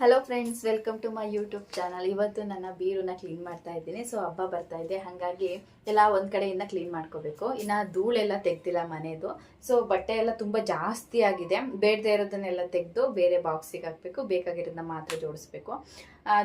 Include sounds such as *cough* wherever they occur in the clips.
Hello friends welcome to my YouTube channel ಇವತ್ತು ನನ್ನ ಬೀರನ್ನ clean ಮಾಡ್ತಾ ಇದ್ದೀನಿ. ಸೊ ಹಬ್ಬ ಬರ್ತಾ ಇದೆ. ಹಾಗಾಗಿ ಎಲ್ಲ ಒಂದು ಕಡೆಯಿಂದ ಕ್ಲೀನ್ ಮಾಡ್ಕೋಬೇಕು. ಇನ್ನು ಧೂಳೆಲ್ಲ ತೆಗ್ದಿಲ್ಲ ಮನೆಯದು ಸೊ ಬಟ್ಟೆ ಎಲ್ಲ ತುಂಬ ಜಾಸ್ತಿ ಆಗಿದೆ. ಬೇಡದೇ ಇರೋದನ್ನೆಲ್ಲ ತೆಗೆದು ಬೇರೆ ಬಾಕ್ಸಿಗೆ ಹಾಕಬೇಕು. ಬೇಕಾಗಿರೋದನ್ನ ಮಾತ್ರ ಜೋಡಿಸ್ಬೇಕು.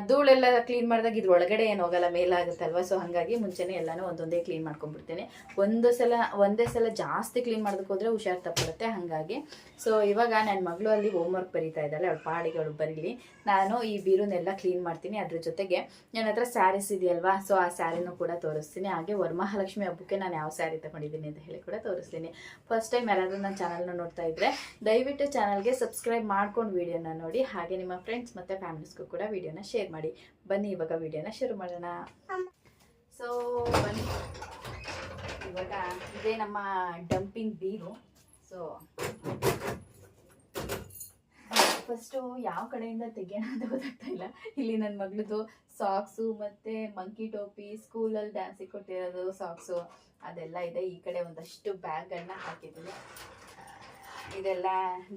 ಧೂಳೆಲ್ಲ ಕ್ಲೀನ್ ಮಾಡಿದಾಗ ಇದ್ರ ಒಳಗಡೆ ಏನು ಹೋಗಲ್ಲ ಮೇಲಾಗುತ್ತಲ್ವ ಸೊ ಹಾಗಾಗಿ ಮುಂಚೆನೇ ಎಲ್ಲನೂ ಒಂದೊಂದೇ ಕ್ಲೀನ್ ಮಾಡ್ಕೊಂಡ್ಬಿಡ್ತೀನಿ. ಒಂದು ಸಲ, ಒಂದೇ ಸಲ ಜಾಸ್ತಿ ಕ್ಲೀನ್ ಮಾಡೋದಕ್ಕೆ ಹೋದ್ರೆ ಹುಷಾರು ತಪ್ಪುತ್ತೆ ಹಾಗಾಗಿ ಸೊ ಇವಾಗ ನನ್ನ ಮಗಳು ಅಲ್ಲಿ ಹೋಮ್ವರ್ಕ್ ಬರೀತಾ ಇದ್ದಾಳೆ. ಅವಳು ಪಾಡಿಗಳು ಬರೀಲಿ. ನಾನು ಈ ಬೀರುನೆಲ್ಲ ಕ್ಲೀನ್ ಮಾಡ್ತೀನಿ. ಅದ್ರ ಜೊತೆಗೆ ನನ್ನ ಹತ್ರ ಸ್ಯಾರೀಸ್ ಇದೆಯಲ್ವಾ? ಸೊ ಆ ಸ್ಯಾರಿನೂ ಕೂಡ ತೋರಿಸ್ತೀನಿ. ಹಾಗೆ ವರಮಹಾಲಕ್ಷ್ಮಿ ಹಬ್ಬಕ್ಕೆ ನಾನು ಯಾವ ಸ್ಯಾರಿ ತಗೊಂಡಿದ್ದೀನಿ ಅಂತ ಹೇಳಿ ಕೂಡ ತೋರಿಸ್ತೀನಿ. ಫಸ್ಟ್ ಟೈಮ್ ಯಾರಾದರೂ ನನ್ನ ಚಾನಲ್ನ ನೋಡ್ತಾ ಇದ್ರೆ, ದಯವಿಟ್ಟು ಚಾನಲ್ಗೆ ಸಬ್ಸ್ಕ್ರೈಬ್ ಮಾಡ್ಕೊಂಡು ವೀಡಿಯೋನ ನೋಡಿ. ಹಾಗೆ ನಿಮ್ಮ ಫ್ರೆಂಡ್ಸ್ ಮತ್ತು ಫ್ಯಾಮಿಲೀಸ್ಗೂ ಕೂಡ ವಿಡಿಯೋನ ಶೇರ್ ಮಾಡಿ. ಬನ್ನಿ, ಇವಾಗ ವಿಡಿಯೋನ ಶುರು ಮಾಡೋಣ. ಸೊ ಬನ್ನಿ. ಇವಾಗ ಇದೇ ನಮ್ಮ ಡಂಪಿಂಗ್ ಬೀರು ಸೊ ಫಸ್ಟು ಯಾವ ಕಡೆಯಿಂದ ತೆಗೆಯೋಣ ಅಂತ ಗೊತ್ತಾಗ್ತಾ ಇಲ್ಲ. ಇಲ್ಲಿ ನನ್ನ ಮಗಳದು ಸಾಕ್ಸು ಮತ್ತು ಮಂಕಿ ಟೋಪಿ ಸ್ಕೂಲಲ್ಲಿ ಡ್ಯಾನ್ಸಿಗೆ ಕೊಟ್ಟಿರೋದು ಸಾಕ್ಸು ಅದೆಲ್ಲ ಇದೆ. ಈ ಕಡೆ ಒಂದಷ್ಟು ಬ್ಯಾಗ್ಗಳನ್ನ ಹಾಕಿದ್ದೀನಿ. ಇದೆಲ್ಲ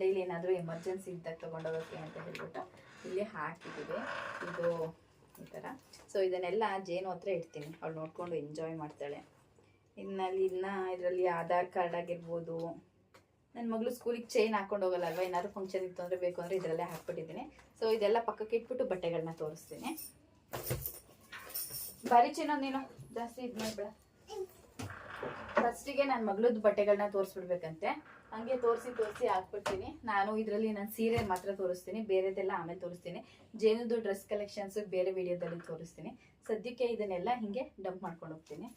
ಡೈಲಿ ಏನಾದರೂ ಎಮರ್ಜೆನ್ಸಿ ಇದ್ದಾಗ ತೊಗೊಂಡೋಗೋಕ್ಕೆ ಅಂತ ಹೇಳ್ಬಿಟ್ಟು. ಇಲ್ಲಿ ಹಾಕಿದ್ದೀವಿ. ಇದು ಈ ಥರ ಸೊ ಇದನ್ನೆಲ್ಲ ಜೇನು ಹತ್ರ ಇಡ್ತೀನಿ. ಅವಳು ನೋಡಿಕೊಂಡು ಎಂಜಾಯ್ ಮಾಡ್ತಾಳೆ. ಇನ್ನಲ್ಲಿ ಇನ್ನು ಇದರಲ್ಲಿ ಆಧಾರ್ ಕಾರ್ಡ್ ಆಗಿರ್ಬೋದು. ನನ್ನ ಮಗಳು ಸ್ಕೂಲಿಗೆ ಚೈನ್ ಹಾಕೊಂಡು ಹೋಗಲ್ಲ ಅಲ್ವಾ ಏನಾದ್ರು ಫಂಕ್ಷನ್ ಇತ್ತು ಅಂದರೆ ಬೇಕು ಅಂದರೆ ಇದರಲ್ಲೇ ಹಾಕ್ಬಿಟ್ಟಿದ್ದೀನಿ. ಸೊ ಇದೆಲ್ಲ ಪಕ್ಕಕ್ಕೆ ಇಟ್ಬಿಟ್ಟು ಬಟ್ಟೆಗಳನ್ನ ತೋರಿಸ್ತೀನಿ. ಭಾರಿ ಚಿನ್ನ ನೀನು. ಜಾಸ್ತಿ ಇದು ಮಾಡಬೇಡ ಫಸ್ಟಿಗೆ ನನ್ನ ಮಗಳದ್ದು ಬಟ್ಟೆಗಳನ್ನ ತೋರಿಸ್ಬಿಡ್ಬೇಕಂತೆ. ಹಂಗೆ ತೋರಿಸಿ ತೋರಿಸಿ ಹಾಕ್ಬಿಡ್ತೀನಿ. ನಾನು ಇದರಲ್ಲಿ ನಾನು ಸೀರೆ ಮಾತ್ರ ತೋರಿಸ್ತೀನಿ, ಬೇರೆದೆಲ್ಲ ಆಮೇಲೆ ತೋರಿಸ್ತೀನಿ. ಜೇನುದು ಡ್ರೆಸ್ ಕಲೆಕ್ಷನ್ಸ್ ಬೇರೆ ವಿಡಿಯೋದಲ್ಲಿ ತೋರಿಸ್ತೀನಿ. ಸದ್ಯಕ್ಕೆ ಇದನ್ನೆಲ್ಲ ಹಿಂಗೆ ಡಂಪ್ ಮಾಡ್ಕೊಂಡು ಹೋಗ್ತೀನಿ.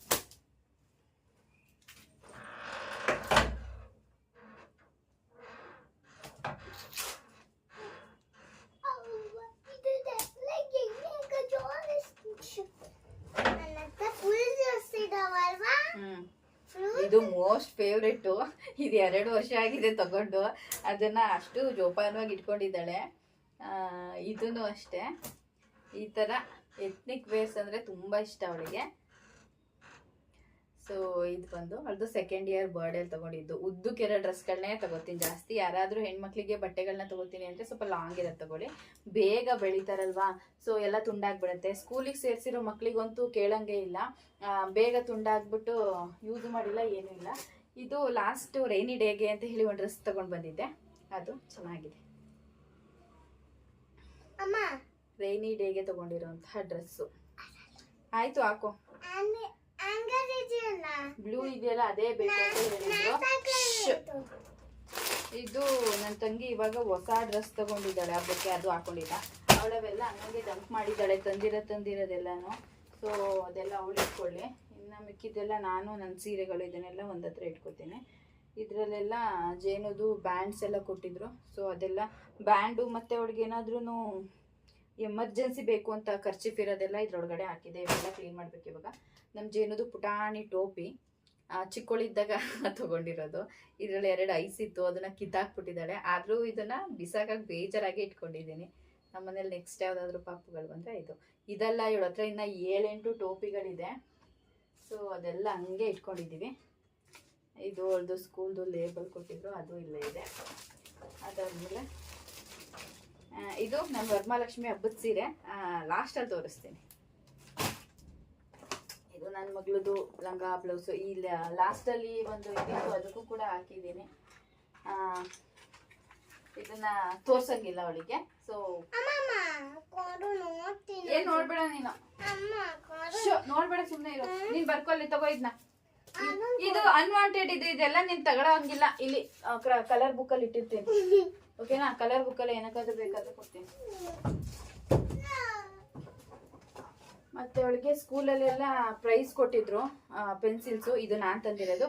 ಹ್ಮ್. ಇದು ಮೋಸ್ಟ್ ಫೇವ್ರೆಟ್ ಇದು ಎರಡು ವರ್ಷ ಆಗಿದೆ ತಗೊಂಡು. ಅದನ್ನ ಅಷ್ಟು ಜೋಪಾನವಾಗಿ ಇಟ್ಕೊಂಡಿದ್ದಾಳೆ. ಇದೂ ಅಷ್ಟೇ. ಈ ಥರ ಎತ್ನಿಕ್ ವೇರ್ಸ್ ಅಂದರೆ ತುಂಬ ಇಷ್ಟ ಅವಳಿಗೆ. ಸೊ ಇದು ಬಂದು ಅವಳದು ಸೆಕೆಂಡ್ ಇಯರ್ ಬರ್ಡೇಲಿ ತಗೊಂಡಿದ್ದು. ಉದ್ದಕ್ಕಿರೋ ಡ್ರೆಸ್ಗಳನ್ನೇ ತಗೋತೀನಿ. ಜಾಸ್ತಿ ಯಾರಾದರೂ ಹೆಣ್ಮಕ್ಳಿಗೆ ಬಟ್ಟೆಗಳನ್ನ ತಗೋತೀನಿ ಅಂದರೆ ಸ್ವಲ್ಪ ಲಾಂಗ್ ಇರೋದು ತಗೊಳ್ಳಿ. ಬೇಗ ಬೆಳೀತಾರಲ್ವಾ? ಸೊ ಎಲ್ಲ ತುಂಡಾಗ್ಬಿಡುತ್ತೆ. ಸ್ಕೂಲಿಗೆ ಸೇರಿಸಿರೋ ಮಕ್ಳಿಗಂತೂ ಕೇಳಂಗೆ ಇಲ್ಲ. ಬೇಗ ತುಂಡಾಗ್ಬಿಟ್ಟು ಯೂಸ್ ಮಾಡಿಲ್ಲ ಏನೂ ಇಲ್ಲ. ಇದು ಲಾಸ್ಟ್ ರೈನಿ ಡೇಗೆ ಅಂತ ಹೇಳಿ ಒಂದು ಡ್ರೆಸ್ ತಗೊಂಡು ಬಂದಿದ್ದೆ. ಅದು ಚೆನ್ನಾಗಿದೆ. ಅಮ್ಮ. ರೈನಿ ಡೇಗೆ ತೊಗೊಂಡಿರೋಂತಹ ಡ್ರೆಸ್ಸು ಆಯ್ತು ಹಾಕೋ. ಬ್ಲೂ ಇದೆಯಲ್ಲ ಅದೇ ಬೇಕು ಅಂತ ಹೇಳಿದ್ರು. ಶ್ಶ್. ಇದು ನನ್ನ ತಂಗಿ ಇವಾಗ ಹೊಸ ಡ್ರೆಸ್ ತಗೊಂಡಿದ್ದಾಳೆ ಹಬ್ಬಕ್ಕೆ ಅದು ಹಾಕೊಂಡಿಲ್ಲ ಅವಳವೆಲ್ಲ ಹಂಗೆ ಡಂಪ್ ಮಾಡಿದ್ದಾಳೆ ತಂದಿರೋ ತಂದಿರೋದೆಲ್ಲನೂ. ಸೊ ಅದೆಲ್ಲ ಅವಳು ಇಟ್ಕೊಳ್ಳಿ. ಇನ್ನು ಮಿಕ್ಕಿದ್ದೆಲ್ಲ ನಾನು ನನ್ನ ಸೀರೆಗಳು ಇದನ್ನೆಲ್ಲ ಒಂದು ಹತ್ರ ಇಟ್ಕೋತೀನಿ. ಇದರಲ್ಲೆಲ್ಲ ಜೇನುದು ಬ್ಯಾಂಡ್ಸ್ ಎಲ್ಲ ಕೊಟ್ಟಿದ್ರು. ಸೊ ಅದೆಲ್ಲ ಬ್ಯಾಂಡು ಮತ್ತು ಅವಳಿಗೆ ಏನಾದ್ರೂ ಎಮರ್ಜೆನ್ಸಿ ಬೇಕು ಅಂತ ಖರ್ಚಿಫ್ ಇರೋದೆಲ್ಲ ಇದ್ರೊಳಗಡೆ ಹಾಕಿದೆ. ಇವೆಲ್ಲ ಕ್ಲೀನ್ ಮಾಡಬೇಕು ಇವಾಗ. ನಮ್ಮ ಜೇನುದು ಪುಟಾಣಿ ಟೋಪಿ ಚಿಕ್ಕೊಳ್ಳಿದ್ದಾಗ *laughs* ತೊಗೊಂಡಿರೋದು. ಇದರಲ್ಲಿ ಎರಡು ಐಸ್ ಇತ್ತು, ಅದನ್ನ ಕಿತ್ತಾಕ್ಬಿಟ್ಟಿದ್ದಾಳೆ. ಆದರೂ ಇದನ್ನ ಬಿಸಾಕಕ್ಕೆ ಬೇಜಾರಾಗಿ ಇಟ್ಕೊಂಡಿದ್ದೀನಿ. ನಮ್ಮ ಮನೇಲಿ ನೆಕ್ಸ್ಟ್ ಯಾವುದಾದ್ರೂ ಪಾಪುಗಳು ಬಂದರೆ ಇದು. ಇದೆಲ್ಲ ಇವಳ ಹತ್ರ ಇನ್ನು ಏಳೆಂಟು ಟೋಪಿಗಳಿದೆ. ಸೊ ಅದೆಲ್ಲ ಹಂಗೆ ಇಟ್ಕೊಂಡಿದ್ದೀವಿ ಇದು ಅವಳದು ಸ್ಕೂಲ್ದು ಲೇಬಲ್ ಕೊಟ್ಟಿದ್ರು, ಅದು ಇಲ್ಲೇ ಇದೆ. ಅದಾದಮೇಲೆ ಇದು ನಮ್ಮ ವರಮಹಾಲಕ್ಷ್ಮಿ ಹಬ್ಬದ ಸೀರೆ. ಲಾಸ್ಟಲ್ಲಿ ತೋರಿಸ್ತೀನಿ. ಇದು ನನ್ನ ಮಗಳದು ಲಂಗ ಬ್ಲೌಸು ಈ ಲಾಸ್ಟಲ್ಲಿ ಒಂದು ಇದಿತ್ತು ಅದಕ್ಕೂ ಕೂಡ ಹಾಕಿದ್ದೀನಿ. ಇದನ್ನ ತೋರ್ಸಂಗಿಲ್ಲ ಅವಳಿಗೆ. ಸೊ ಏನ್ ನೋಡ್ಬೇಡ ನೀನು? ನೋಡ್ಬೇಡ ಸುಮ್ಮನೆ ಇರು. ನೀನ್ ಬರ್ಕೊಲ್ಲಿ ತಗೋ ಇದನ್ನ ಇದು ಅನ್ವಾಂಟೆಡ್ ಇದು, ಇದೆಲ್ಲ ನೀನ್ ತಗೊಳಂಗಿಲ್ಲ ಇಲ್ಲಿ ಕಲರ್ ಬುಕ್ ಅಲ್ಲಿ ಇಟ್ಟಿರ್ತೀನಿ. ಓಕೆನಾ ಕಲರ್ ಬುಕ್ ಅಲ್ಲಿ ಏನಕ್ಕಾದ್ರೂ ಬೇಕಾದ್ರೂ ಕೊಡ್ತೀನಿ. ಮತ್ತೆ ಅವಳಿಗೆ ಸ್ಕೂಲಲ್ಲೆಲ್ಲ ಪ್ರೈಸ್ ಕೊಟ್ಟಿದ್ರು ಪೆನ್ಸಿಲ್ಸು ಇದು ನಾನು ತಂದಿರೋದು.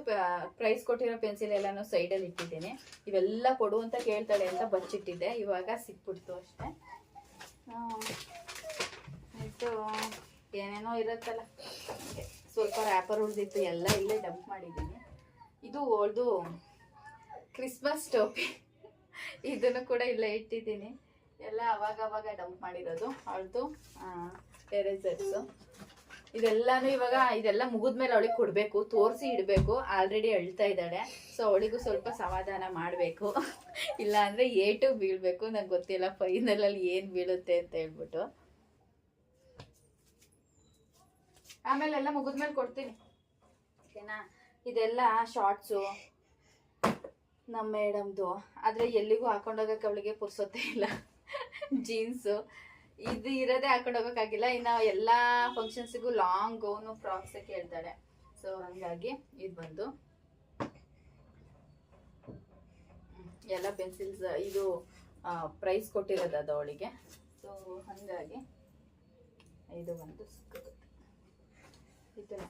ಪ್ರೈಸ್ ಕೊಟ್ಟಿರೋ ಪೆನ್ಸಿಲ್ ಎಲ್ಲಾನು ಸೈಡಲ್ಲಿ ಇಟ್ಟಿದ್ದೀನಿ. ಇವೆಲ್ಲ ಕೊಡು ಅಂತ ಕೇಳ್ತಾಳೆ ಅಂತ ಬಚ್ಚಿಟ್ಟಿದ್ದೆ. ಇವಾಗ ಸಿಕ್ಬಿಡ್ತು ಅಷ್ಟೇ. ಆ, ಇದು ಏನೇನೋ ಇರುತ್ತಲ್ಲ. ಸ್ವಲ್ಪ ರ್ಯಾಪರ್ ಉಳಿದಿತ್ತು ಎಲ್ಲ ಇಲ್ಲೇ ಡಂಪ್ ಮಾಡಿದ್ದೀನಿ. ಇದು ಅವಳದು ಕ್ರಿಸ್ಮಸ್ ಟೋಪಿ ಇದನ್ನು ಕೂಡ ಇಲ್ಲೇ ಇಟ್ಟಿದ್ದೀನಿ. ಎಲ್ಲ ಅವಾಗ ಅವಾಗ ಡಂಪ್ ಮಾಡಿರೋದು. ಅವಳದು ಎರೇಸರ್ಸು ಇದೆಲ್ಲಾನು ಇವಾಗ ಇದೆಲ್ಲ ಮುಗಿದ್ಮೇಲೆ ಅವಳಿಗೆ ಕೊಡ್ಬೇಕು, ತೋರಿಸಿ ಇಡಬೇಕು ಆಲ್ರೆಡಿ ಅಳ್ತಾ ಇದ್ದಾಳೆ. ಸೊ ಅವಳಿಗೂ ಸ್ವಲ್ಪ ಸಮಾಧಾನ ಮಾಡಬೇಕು. ಇಲ್ಲ ಅಂದ್ರೆ ಏಟು ಬೀಳಬೇಕು, ನಂಗೆ ಗೊತ್ತಿಲ್ಲ ಫೈನಲ್ ಅಲ್ಲಿ ಏನ್ ಬೀಳುತ್ತೆ ಅಂತ ಹೇಳ್ಬಿಟ್ಟು. ಆಮೇಲೆ ಎಲ್ಲ ಮುಗಿದ್ಮೇಲೆ ಕೊಡ್ತೀನಿ. ಓಕೆನಾ? ಇದೆಲ್ಲ ಶಾರ್ಟ್ಸು ನಮ್ಮ ಮೇಡಮ್ದು ಆದರೆ ಎಲ್ಲಿಗೂ ಹಾಕೊಂಡೋಗಕ್ಕೆ ಅವಳಿಗೆ ಪುರ್ಸೊತ್ತೆ ಇಲ್ಲ. *laughs* ಜೀನ್ಸು ಇದು ಇರೋದೇ ಹಾಕೊಂಡು ಹೋಗೋಕ್ಕಾಗಿಲ್ಲ. ಇನ್ನು ಎಲ್ಲ ಫಂಕ್ಷನ್ಸಿಗೂ ಲಾಂಗ್ ಗೌನು ಫ್ರಾಕ್ಸ್ ಕೇಳ್ತಾಳೆ. ಸೊ ಹಂಗಾಗಿ ಇದು ಬಂದು. ಎಲ್ಲ ಪೆನ್ಸಿಲ್ಸ್ ಇದು ಪ್ರೈಸ್ ಕೊಟ್ಟಿರೋದು ಅದು ಅವಳಿಗೆ. ಸೊ ಹಾಗಾಗಿ ಇದು ಬಂದು ಇದನ್ನ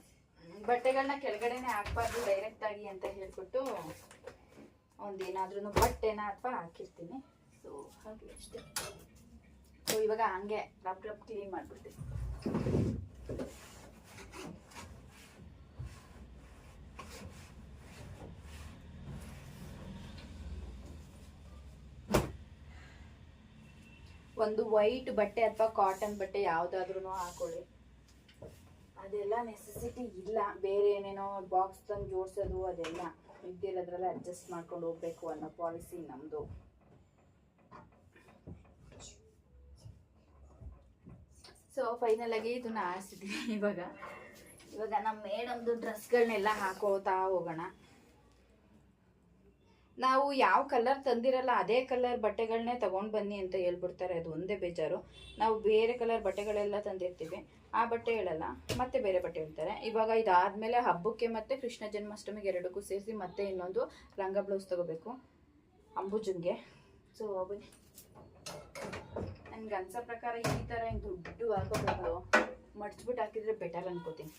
ಬಟ್ಟೆಗಳನ್ನ ಕೆಳಗಡೆನೆ ಹಾಕ್ಬಾರ್ದು ಡೈರೆಕ್ಟ್ ಆಗಿ ಅಂತ ಹೇಳ್ಬಿಟ್ಟು ಒಂದೇನಾದ್ರೂ ಬಟ್ಟೆನ ಅಥವಾ ಹಾಕಿರ್ತೀನಿ. ಸೊ ಹಾಗೆ ಅಷ್ಟೇ. ಸೊ ಇವಾಗ ಹಂಗೆ ರಬ್ ರಬ್ ಕ್ಲೀನ್ ಮಾಡ್ಬಿಡ್ತೀನಿ. ಒಂದು ವೈಟ್ ಬಟ್ಟೆ ಅಥವಾ ಕಾಟನ್ ಬಟ್ಟೆ ಯಾವ್ದಾದ್ರು ಹಾಕೊಳ್ಳಿ. ಅದೆಲ್ಲ ನೆಸೆಸಿಟಿ ಇಲ್ಲ. ಬೇರೆ ಏನೇನೋ ಬಾಕ್ಸ್ ತಂದು ಜೋಡಿಸೋದು ಅದೆಲ್ಲ. ಇದ್ದಿರೋದ್ರಲ್ಲ ಅಡ್ಜಸ್ಟ್ ಮಾಡ್ಕೊಂಡು ಹೋಗ್ಬೇಕು ಅನ್ನೋ ಪಾಲಿಸಿ ನಮ್ಮದು ಸೊ ಫೈನಲ್ ಆಗಿ ಇದನ್ನ ಆರಿಸಿದ್ವಿ ಇವಾಗ ಇವಾಗ ನಮ್ಮ ಮೇಡಮ್ದು ಡ್ರೆಸ್ಗಳನ್ನೆಲ್ಲ ಹಾಕೋತಾ ಹೋಗೋಣ. ನಾವು ಯಾವ ಕಲರ್ ತಂದಿರಲ್ಲ, ಅದೇ ಕಲರ್ ಬಟ್ಟೆಗಳನ್ನೇ ತಗೊಂಡ್ ಬನ್ನಿ ಅಂತ ಹೇಳ್ಬಿಡ್ತಾರೆ. ಅದು ಒಂದೇ ಬೇಜಾರು. ನಾವು ಬೇರೆ ಕಲರ್ ಬಟ್ಟೆಗಳೆಲ್ಲ ತಂದಿರ್ತೀವಿ. ಆ ಬಟ್ಟೆ ಹೇಳಲ್ಲ, ಮತ್ತೆ ಬೇರೆ ಬಟ್ಟೆ ಹೇಳ್ತಾರೆ. ಇವಾಗ ಇದಾದ್ಮೇಲೆ ಹಬ್ಬಕ್ಕೆ ಮತ್ತೆ ಕೃಷ್ಣ ಜನ್ಮಾಷ್ಟಮಿಗೆ ಎರಡಕ್ಕೂ ಸೇರಿಸಿ ಮತ್ತೆ ಇನ್ನೊಂದು ರಂಗ ಬ್ಲೌಸ್ ತಗೋಬೇಕು. ಅಂಬುಜುಂಗೆ ಸೊ ಬನ್ನಿ. ನನ್ಗೆ ಅನ್ಸೋ ಪ್ರಕಾರ ಈ ಥರ ಹಿಂಗೆ ದುಡ್ಡು ಹಾಕೋ ಬದಲು ಮಡ್ಚ್ಬಿಟ್ಟು ಹಾಕಿದ್ರೆ ಬೆಟರ್ ಅನ್ಕೋತೀನಿ.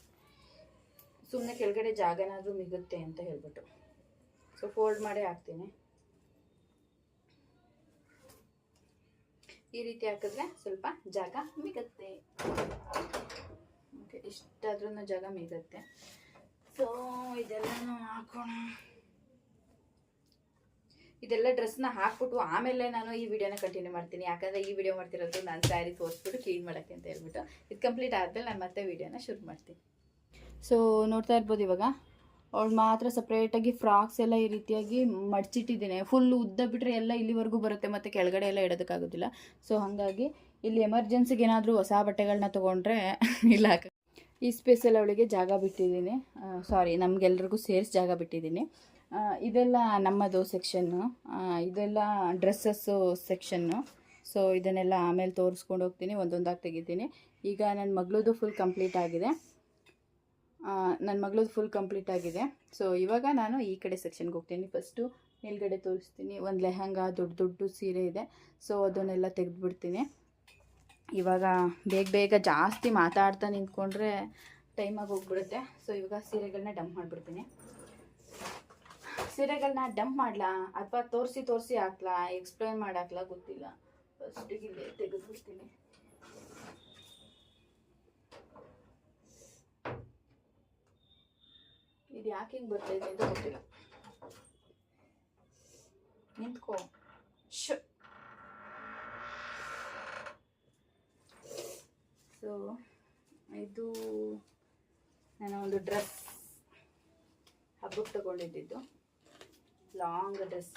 ಸುಮ್ಮನೆ ಕೆಳಗಡೆ ಜಾಗನಾದರೂ ಮಿಗುತ್ತೆ ಅಂತ ಹೇಳ್ಬಿಟ್ಟು. ಸೊ ಫೋಲ್ಡ್ ಮಾಡೇ ಹಾಕ್ತೀನಿ. ಈ ರೀತಿ ಹಾಕಿದ್ರೆ ಸ್ವಲ್ಪ ಜಾಗ ಮಿಗುತ್ತೆ. ಇಷ್ಟಾದ್ರೂ ಜಾಗ ಮಿಗುತ್ತೆ. ಸೊ ಇದೆಲ್ಲನೂ ಹಾಕೋಣ. ಇದೆಲ್ಲ ಡ್ರೆಸ್ನ ಹಾಕ್ಬಿಟ್ಟು ಆಮೇಲೆ ನಾನು ಈ ವಿಡಿಯೋನ ಕಂಟಿನ್ಯೂ ಮಾಡ್ತೀನಿ. ಯಾಕಂದರೆ ಈ ವಿಡಿಯೋ ಮಾಡ್ತಿರೋದು ನಾನು ಸ್ಯಾರಿ ತೋರಿಸ್ಬಿಟ್ಟು ಕ್ಲೀನ್ ಮಾಡೋಕ್ಕೆ ಅಂತ ಹೇಳ್ಬಿಟ್ಟು. ಇದು ಕಂಪ್ಲೀಟ್ ಆದಮೇಲೆ ನಾನು ಮತ್ತೆ ವಿಡಿಯೋನ ಶುರು ಮಾಡ್ತೀನಿ. ಸೊ ನೋಡ್ತಾ ಇರ್ಬೋದು ಇವಾಗ. ಅವಳು ಮಾತ್ರ ಸಪ್ರೇಟಾಗಿ ಫ್ರಾಕ್ಸ್ ಎಲ್ಲ ಈ ರೀತಿಯಾಗಿ ಮಡ್ಚಿಟ್ಟಿದ್ದೀನಿ. ಫುಲ್ ಉದ್ದ ಬಿಟ್ಟರೆ ಎಲ್ಲ ಇಲ್ಲಿವರೆಗೂ ಬರುತ್ತೆ ಮತ್ತು ಕೆಳಗಡೆ ಎಲ್ಲ ಇಡೋದಕ್ಕಾಗೋದಿಲ್ಲ. ಸೊ ಹಾಗಾಗಿ ಇಲ್ಲಿ ಎಮರ್ಜೆನ್ಸಿಗೆ ಏನಾದರೂ ಹೊಸ ಬಟ್ಟೆಗಳನ್ನ ತೊಗೊಂಡ್ರೆ *laughs* ಇಲ್ಲ. ಈ ಸ್ಪೇಸಲ್ಲಿ ಅವಳಿಗೆ ಜಾಗ ಬಿಟ್ಟಿದ್ದೀನಿ. ಸಾರಿ ನಮಗೆಲ್ಲರಿಗೂ ಸೇರಿಸಿ ಜಾಗ ಬಿಟ್ಟಿದ್ದೀನಿ. ಇದೆಲ್ಲ ನಮ್ಮದು ಸೆಕ್ಷನ್ನು ಇದೆಲ್ಲ ಡ್ರೆಸ್ಸಸ್ಸು ಸೆಕ್ಷನ್ನು ಸೊ ಇದನ್ನೆಲ್ಲ ಆಮೇಲೆ ತೋರಿಸ್ಕೊಂಡು ಹೋಗ್ತೀನಿ, ಒಂದೊಂದಾಗಿ ತೆಗಿತೀನಿ. ಈಗ ನನ್ನ ಮಗಳದು ಫುಲ್ ಕಂಪ್ಲೀಟ್ ಆಗಿದೆ. ನನ್ನ ಮಗಳದು ಫುಲ್ ಕಂಪ್ಲೀಟ್ ಆಗಿದೆ. ಸೊ ಇವಾಗ ನಾನು ಈ ಕಡೆ ಸೆಕ್ಷನ್ಗೆ ಹೋಗ್ತೀನಿ. ಫಸ್ಟು ಮೇಲ್ಗಡೆ ತೋರಿಸ್ತೀನಿ. ಒಂದು ಲೆಹಂಗ, ದೊಡ್ಡ ದೊಡ್ಡ ಸೀರೆ ಇದೆ. ಸೊ ಅದನ್ನೆಲ್ಲ ತೆಗೆದುಬಿಡ್ತೀನಿ. ಇವಾಗ ಬೇಗ ಬೇಗ ಜಾಸ್ತಿ ಮಾತಾಡ್ತಾ ನಿಂತ್ಕೊಂಡ್ರೆ ಟೈಮಾಗಿ ಹೋಗ್ಬಿಡುತ್ತೆ. ಸೊ ಇವಾಗ ಸೀರೆಗಳನ್ನ ಡಂಪ್ ಮಾಡಿಬಿಡ್ತೀನಿ. ಸೀರೆಗಳನ್ನ ಡಂಪ್ ಮಾಡ್ಲಾ? ಅಥವಾ ತೋರಿಸಿ ತೋರಿಸಿ ಹಾಕ್ಲಾ? ಎಕ್ಸ್ಪ್ಲೈನ್ ಮಾಡಾಕ್ಲಾ? ಗೊತ್ತಿಲ್ಲ. ಫಸ್ಟಿಗೆ ಇಲ್ಲೇ ತೆಗೆದುಬಿಡ್ತೀನಿ. ಇದು ಯಾಕೆ ಹಿಂಗೆ ಇದೆ ಅಂತ ಗೊತ್ತಿಲ್ಲ. ನಿಂತ್ಕೋ. ಶ್ ಸೊ ಇದು ನಾನು ಒಂದು ಡ್ರೆಸ್ ಹಬ್ಬಕ್ಕೆ ತಗೊಂಡಿದ್ದು. Long dress.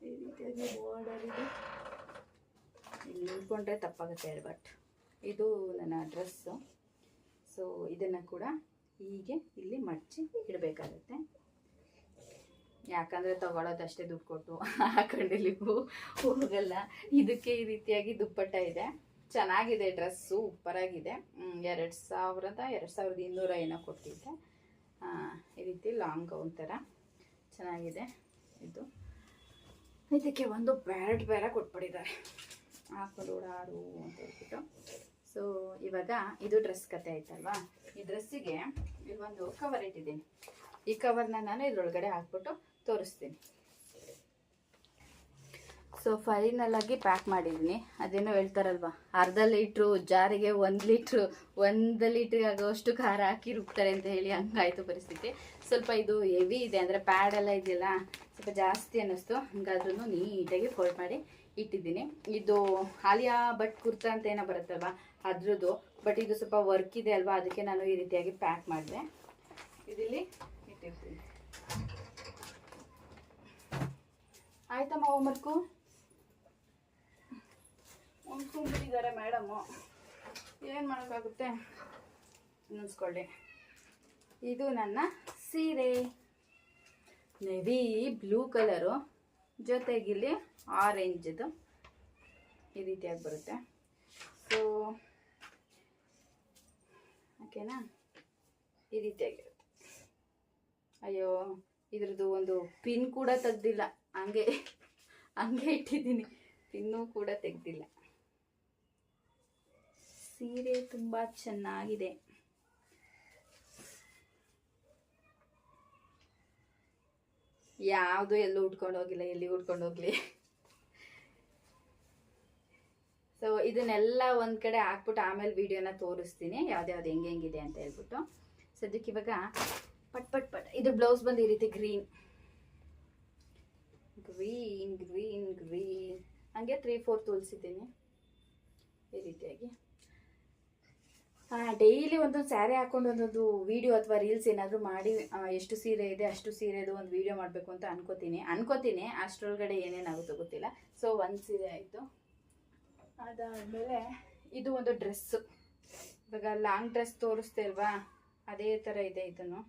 ಈ ರೀತಿಯಾಗಿ ಬಾರ್ಡರ್ ಇದೆ. ಇಲ್ಲಿ ನಿಂತ್ಕೊಂಡ್ರೆ ತಪ್ಪಾಗುತ್ತೆ ಬಟ್. ಇದು ನನ್ನ ಡ್ರೆಸ್ಸು ಸೊ ಇದನ್ನು ಕೂಡ ಹೀಗೆ ಇಲ್ಲಿ ಮಡಚಿ ಇಡಬೇಕಾಗುತ್ತೆ. ಯಾಕಂದರೆ ತಗೊಳ್ಳೋದಷ್ಟೇ ದುಡ್ಡು ಕೊಟ್ಟು ಹಾಕೊಂಡಿಲ್ಲಿ ಹೋಗಲ್ಲ. ಇದಕ್ಕೆ ಈ ರೀತಿಯಾಗಿ ದುಪ್ಪಟ್ಟ ಇದೆ. ಚೆನ್ನಾಗಿದೆ ಡ್ರೆಸ್ಸು ಉಪ್ಪರಾಗಿದೆ ಎರಡು ಸಾವಿರದ ಎರಡು ಸಾವಿರದ ಇನ್ನೂರ ಏನೋ ಕೊಟ್ಟಿದ್ದೆ. ಈ ರೀತಿ ಲಾಂಗ್ ಗೌನ್ ಥರ ಚೆನ್ನಾಗಿದೆ ಇದು. ಇದಕ್ಕೆ ಒಂದು ಬ್ಯಾರೆಟ್ ಬೇರೆ ಕೊಟ್ಬಿಟ್ಟಿದ್ದಾರೆ. ಹಾಕೊಂಡು ಓಡಾಡು ಅಂತ ಹೇಳ್ಬಿಟ್ಟು. ಸೊ ಇವಾಗ ಇದು ಡ್ರೆಸ್ ಕತೆ ಆಯ್ತಲ್ವಾ? ಈ ಡ್ರೆಸ್ಸಿಗೆ ಒಂದು ಕವರ್ ಇಟ್ಟಿದ್ದೀನಿ. ಈ ಕವರ್ನ ನಾನು ಇದ್ರೊಳಗಡೆ ಹಾಕ್ಬಿಟ್ಟು ತೋರಿಸ್ತೀನಿ. ಸೊ ಫೈನಲ್ ಆಗಿ ಪ್ಯಾಕ್ ಮಾಡಿದ್ದೀನಿ ಅದೇನೋ ಹೇಳ್ತಾರಲ್ವಾ? ಅರ್ಧ ಲೀಟ್ರು, ಜಾರಿಗೆ ಒಂದು ಲೀಟ್ರು, ಒಂದು ಲೀಟ್ರಿಗೆ ಆಗೋಷ್ಟು ಖಾರ ಹಾಕಿ ರುಬ್ತಾರೆ ಅಂತ ಹೇಳಿ ಹಂಗಾಯಿತು ಪರಿಸ್ಥಿತಿ. ಸ್ವಲ್ಪ ಇದು ಹೆವಿ ಇದೆ, ಅಂದರೆ ಪ್ಯಾಡ್ ಎಲ್ಲ ಇದೆಯಲ್ಲ, ಸ್ವಲ್ಪ ಜಾಸ್ತಿ ಅನ್ನಿಸ್ತು. ಹಂಗಾದ್ರೂ ನೀಟಾಗಿ ಫೋಲ್ಡ್ ಮಾಡಿ ಇಟ್ಟಿದ್ದೀನಿ. ಇದು ಆಲಿಯಾ ಬಟ್ ಕುರ್ತಾ ಅಂತ ಏನೋ ಬರುತ್ತಲ್ವ, ಅದ್ರದ್ದು. ಬಟ್ ಇದು ಸ್ವಲ್ಪ ವರ್ಕ್ ಇದೆ ಅಲ್ವಾ, ಅದಕ್ಕೆ ನಾನು ಈ ರೀತಿಯಾಗಿ ಪ್ಯಾಕ್ ಮಾಡಿದೆ. ಇದಿಲ್ಲಿ ಇಟ್ಟಿರ್ತೀನಿ. ಆಯ್ತಮ್ಮ ಹೋಮ್ವರ್ಕು ಮುನ್ಸ್ಕೊಂಡ್ಬಿಟ್ಟಿದ್ದಾರೆ ಮೇಡಮು. ಏನು ಮಾಡೋಕ್ಕಾಗುತ್ತೆ? ಅನ್ನಿಸ್ಕೊಳ್ಳಿ. ಇದು ನನ್ನ ಸೀರೆ. ನೆವಿ ಬ್ಲೂ ಕಲರು ಜೊತೆಗಿಲ್ಲಿ ಆರೆಂಜ್ದು ಈ ರೀತಿಯಾಗಿ ಬರುತ್ತೆ. ಸೊ ಓಕೆನಾ? ಈ ರೀತಿಯಾಗಿರುತ್ತೆ. ಅಯ್ಯೋ, ಇದ್ರದ್ದು ಒಂದು ಪಿನ್ ಕೂಡ ತೆಗ್ದಿಲ್ಲ. ಹಂಗೆ ಹಂಗೆ ಇಟ್ಟಿದ್ದೀನಿ. ಪಿನ್ನು ಕೂಡ ತೆಗ್ದಿಲ್ಲ. ಸೀರೆ ತುಂಬ ಚೆನ್ನಾಗಿದೆ. ಯಾವುದು ಎಲ್ಲೂ ಉಟ್ಕೊಂಡು ಹೋಗಿಲ್ಲ, ಎಲ್ಲಿ ಉಟ್ಕೊಂಡು ಹೋಗ್ಲಿ. ಸೊ ಇದನ್ನೆಲ್ಲ ಒಂದ್ ಕಡೆ ಹಾಕ್ಬಿಟ್ಟು ಆಮೇಲೆ ವಿಡಿಯೋನ ತೋರಿಸ್ತೀನಿ ಯಾವ್ದ್ಯಾವ್ದು ಹೆಂಗೆ ಹೆಂಗಿದೆ ಅಂತ ಹೇಳ್ಬಿಟ್ಟು. ಸದ್ಯಕ್ಕೆ ಇವಾಗ ಪಟ್ ಪಟ್ ಪಟ್ ಇದು ಬ್ಲೌಸ್ ಬಂದು ಈ ರೀತಿ ಗ್ರೀನ್ ಗ್ರೀನ್ ಗ್ರೀನ್ ಗ್ರೀನ್ ಹಂಗೆ ತ್ರೀ ಫೋರ್ ತೋರಿಸಿದ್ದೀನಿ, ಈ ರೀತಿಯಾಗಿ. ಡೈಲಿ ಒಂದೊಂದು ಸ್ಯಾರಿ ಹಾಕೊಂಡು ಒಂದೊಂದು ವಿಡಿಯೋ ಅಥವಾ ರೀಲ್ಸ್ ಏನಾದರೂ ಮಾಡಿ ಎಷ್ಟು ಸೀರೆ ಇದೆ, ಅಷ್ಟು ಸೀರೆದು ಒಂದು ವಿಡಿಯೋ ಮಾಡಬೇಕು ಅಂತ ಅನ್ಕೋತೀನಿ. ಅನ್ಕೋತೀನಿ, ಅಷ್ಟರೊಳಗಡೆ ಏನೇನಾಗುತ್ತೋ ಗೊತ್ತಿಲ್ಲ. ಸೊ ಒಂದು ಸೀರೆ ಆಯಿತು. ಅದಾದಮೇಲೆ ಇದು ಒಂದು ಡ್ರೆಸ್ಸು ಇವಾಗ ಲಾಂಗ್ ಡ್ರೆಸ್ ತೋರಿಸ್ತೆ ಅಲ್ವಾ? ಅದೇ ಥರ ಇದೆ ಇದನ್ನು.